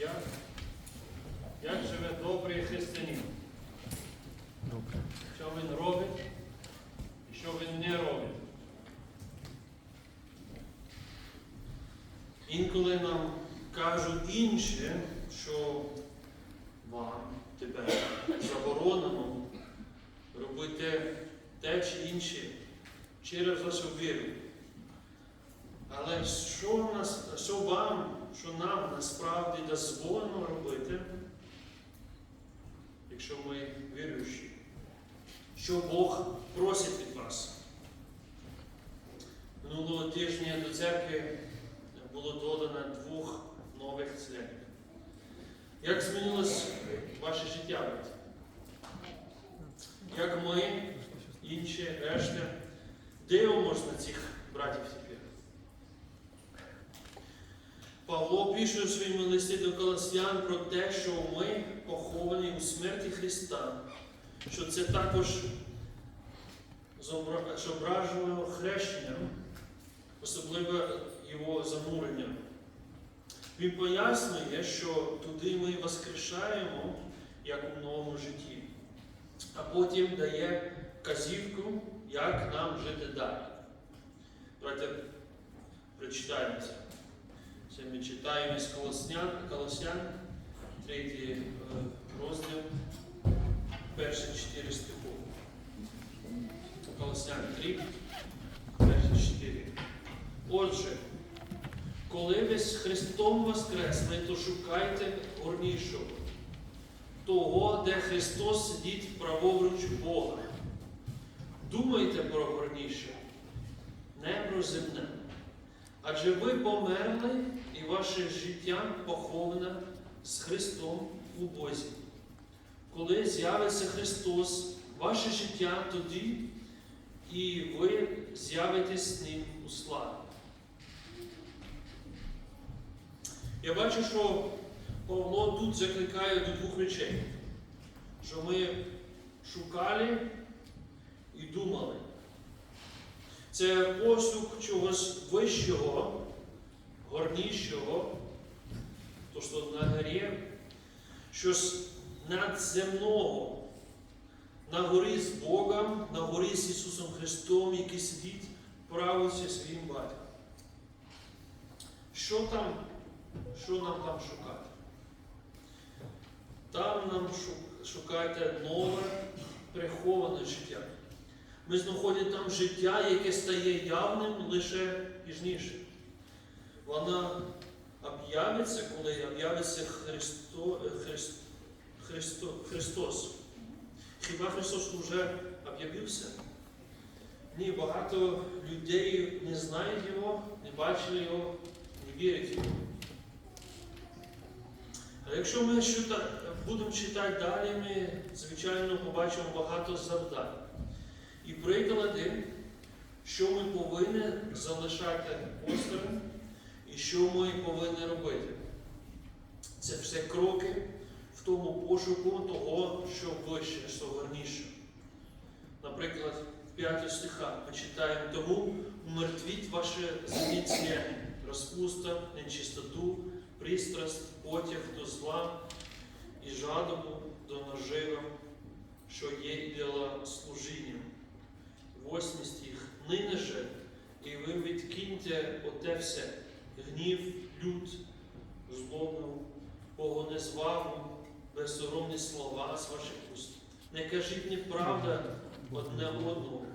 Як, як живе добрий християнин? Що він робить і що він не робить. Інколи нам кажуть інше, що вам тебе заборонено робити те чи інше через вашу віру. Але що, нас, що вам, що нам насправді дозволено робити, якщо ми віруючі? Що Бог просить від вас? Минулого тижня до церкви було додано двох нових членів. Як змінилось ваше життя? Як ми, інші, решта, дивимося на цих братів тепер? Павло пише у своєму листі до Колосян про те, що ми поховані у смерті Христа, що це також зобра- зображено хрещенням, особливо його зануренням. Він пояснює, що туди ми воскрешаємо, як у новому житті, а потім дає казівку, як нам жити далі. Давайте прочитаємо це. Ми читаємо із Колосян, третій е, розділ, перші чотири стиху. Колосян 3, перші 4. Отже, коли ви з Христом воскресли, то шукайте горнішого, того, де Христос сидить праворуч Бога. Думайте про горніше, не про земне. Адже ви померли і ваше життя поховане з Христом у Бозі. Коли з'явиться Христос, ваше життя тоді, і ви з'явитесь з Ним у славі. Я бачу, що Павло тут закликає до двох речей, що ми шукали і думали. Це пошук чогось вищого, горнішого, то що на горі, щось надземного, на горі з Богом, на горі з Ісусом Христом, який сидить правиться своїм батьком. Що там, що нам там шукати? Там нам шу- шукайте нове, приховане життя. Ми знаходимо там життя, яке стає явним лише пізніше. Вона об'явиться, коли об'явиться Христо, Христ, Христо, Христос. Хіба Христос вже об'явився? Ні, багато людей не знають Його, не бачили Його, не вірять Його. А якщо ми будемо читати далі, ми, звичайно, побачимо багато завдань. І приклади, що ми повинні залишати осторонь і що ми повинні робити. Це все кроки в тому пошуку того, що вище, що гарніше. Наприклад, в 5 стихах ми читаємо тому умертвіть ваше заміцнення, розпуста, нечистоту, пристрасть, потяг до зла і жадобу до нажива, що є ідеала Восьмий стих. Нині же, і ви відкиньте оте все, гнів, люд, злобу, богонезвагу, безсоромні слова з ваших уст. Не кажіть неправда одне одному.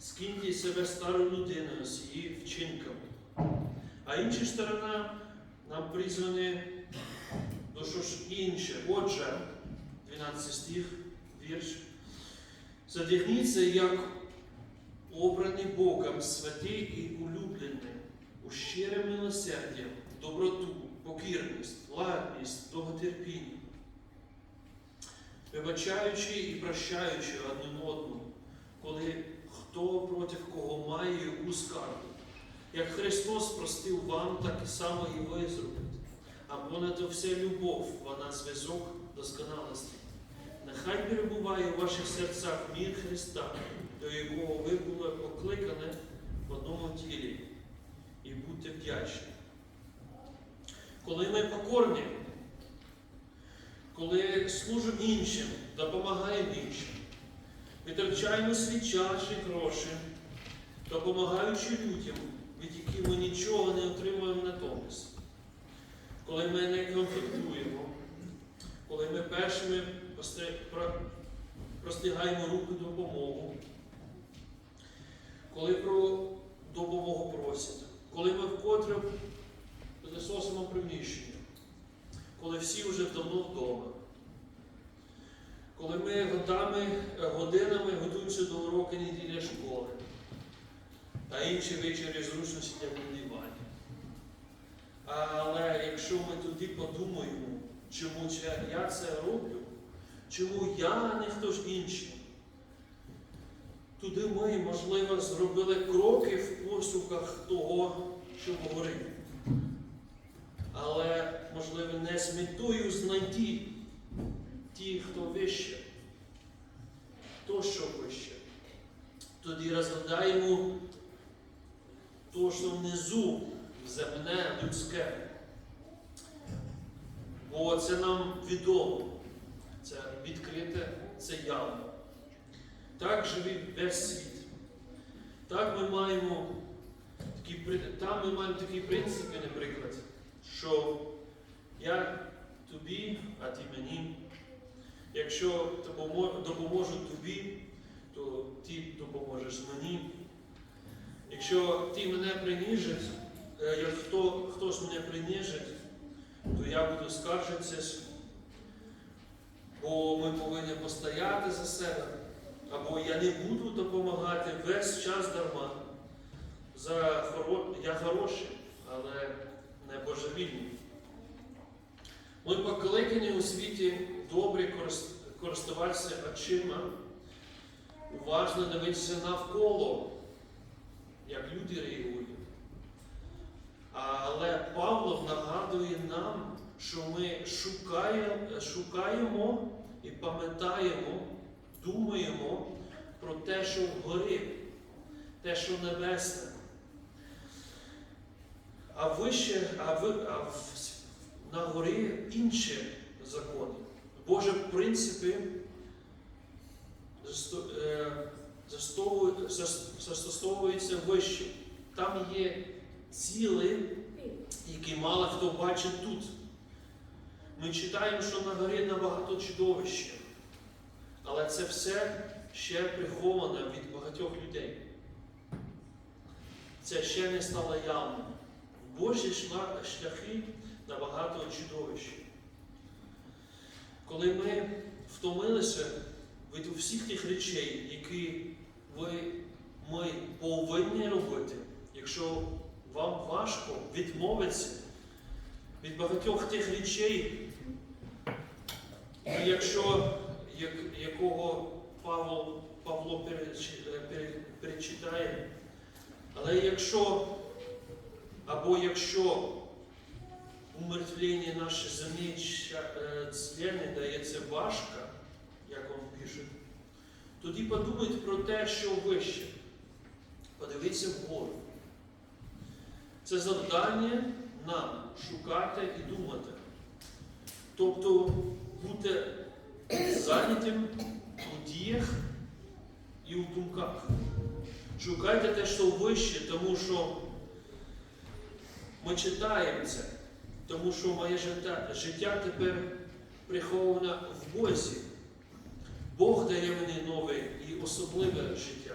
Скиньте себе стару людину з її вчинками. А інша сторона нам призвані до що ж інше. Отже, 12 стих, вірш. Задягніться, як обраний Богом, святий і улюблений, у щире милосердя, доброту, покірність, ладність, довготерпіння, вибачаючи і прощаючи один одному, коли хто проти кого має яку скаргу. Як Христос простив вам, так само і ви зробите. А понад все любов, вона зв'язок досконалості. Нехай перебуває у ваших серцях мір Христа, до якого ви були покликані в одному тілі, і будьте вдячні. Коли ми покорні, коли служимо іншим, допомагаємо іншим, витрачаємо свій час і гроші, допомагаючи людям, від яких ми нічого не отримуємо натомість. Коли ми не конфліктуємо, коли ми першими простягаємо руку допомогу, коли про допомогу просять, коли ми вкотре пилисосимо приміщення, коли всі вже давно вдома, коли ми годами, годинами готуємося до уроку неділі школи, а інші вечері зручно сидять на. Але якщо ми тоді подумаємо, чому я це роблю, чому я, а не хтось інший, туди ми, можливо, зробили кроки в пошуках того, що говорив. Але, можливо, не з метою знайти ті, хто вище, то, що вище. Тоді розглядаємо то, що внизу земне, людське. Бо це нам відомо, це відкрите, це явно. Так живе весь світ. Так ми маємо такі, там ми маємо такі принципи, наприклад, що я тобі, а ти мені. Якщо допоможу тобі, то ти допоможеш мені. Якщо ти мене приніжить, е, як хто, хтось мене приніжить, то я буду скаржитися, бо ми повинні постояти за себе, або я не буду допомагати весь час дарма. За хоро... Я хороший, але не божевільний. Ми покликані у світі добре користуватися очима, уважно дивитися навколо, як люди реагують. Але Павло нагадує нам, що ми шукаємо, шукаємо і пам'ятаємо, думаємо про те, що вгорі, те, що небесне. А вище, а, ви, а в, на горі інші закони. Боже принципи е, застосовуються вище. Там є ціли, які мало хто бачить тут. Ми читаємо, що на горі набагато чудовище, але це все ще приховане від багатьох людей. Це ще не стало явним. Божі шла- шляхи набагато чудовищі. Коли ми втомилися від всіх тих речей, які ви, ми повинні робити, якщо вам важко відмовитися від багатьох тих речей, якщо як, якого Павло, Павло е, пере- перечитає, але якщо або якщо умертвлення нашої землі члени дається важко, як він пише, тоді подумайте про те, що вище. Подивіться вгору. Це завдання нам шукати і думати. Тобто бути зайнятим у діях і у думках. Шукайте те, що вище, тому що ми читаємо це, тому що моє життя, життя тепер приховане в Бозі. Бог дає мені нове і особливе життя.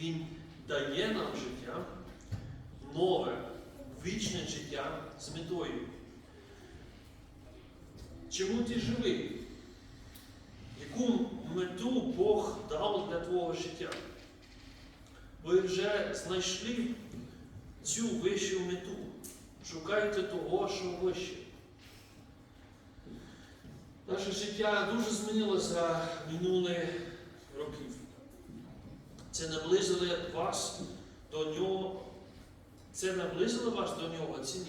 Він дає нам життя, нове, вічне життя з метою. Чому ти живий? Яку мету Бог дав для твого життя? Ви вже знайшли цю вищу мету. Шукайте того, що вище. Наше життя дуже змінилося за минулі років. Це наблизило вас до нього. Це наблизило вас до нього ціні.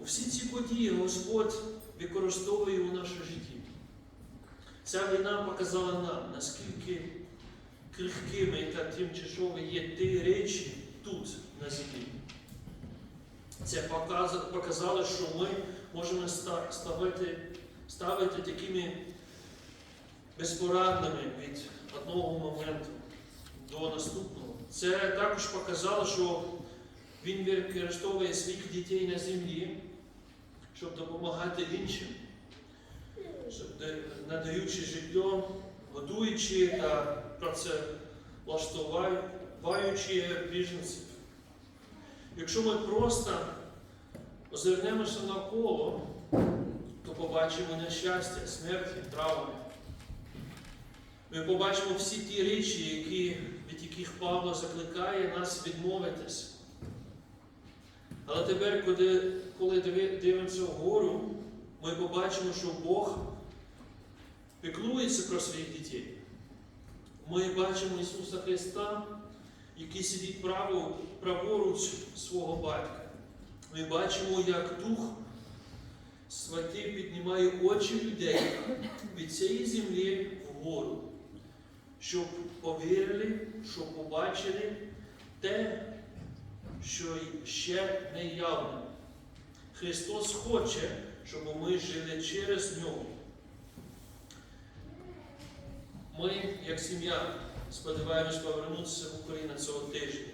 У всі ці події Господь використовує у нашому житті. Ця війна показала нам, наскільки крихкими та тимчасові є ті речі тут, на землі. Це показало, що ми можемо ставити, ставити такими безпорадними від одного моменту до наступного. Це також показало, що він використовує своїх дітей на землі, щоб допомагати іншим, надаючи житло, годуючи та працевлаштовуючи біженців. Якщо ми просто озирнемося навколо, то побачимо нещастя, смерті, травми. Ми побачимо всі ті речі, які, від яких Павло закликає нас відмовитись. Але тепер, коли, коли дивимося вгору, ми побачимо, що Бог піклується про своїх дітей. Ми бачимо Ісуса Христа, який сидить право, праворуч свого батька. Ми бачимо, як Дух Святий піднімає очі людей від цієї землі вгору, щоб повірили, щоб побачили те, що ще не явне. Христос хоче, щоб ми жили через нього. Ми, як сім'я, сподіваємось повернутися в Україну цього тижня.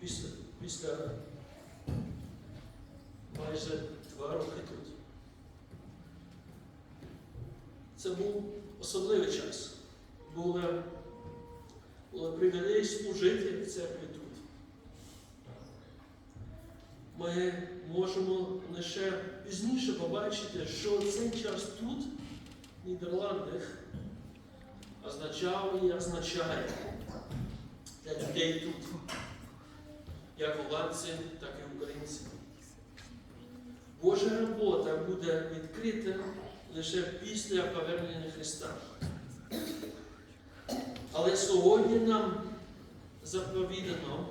Після, після майже два роки тут. Це був особливий час. Було, було привілей служити в церкві тут. Ми можемо лише пізніше побачити, що цей час тут, в Нідерландах, означав і означає для людей тут, як голландці, так і українці. Божа робота буде відкрита лише після повернення Христа. Але сьогодні нам заповідано,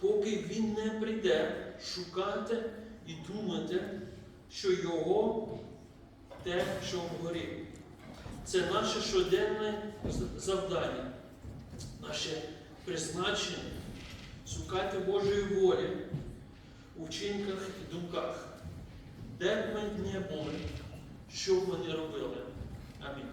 поки Він не прийде, шукати і думати, що Його те, що вгорі. Це наше щоденне завдання, наше призначення шукати Божої волі у вчинках і думках, де б ми не були, що б ми не робили. Амінь.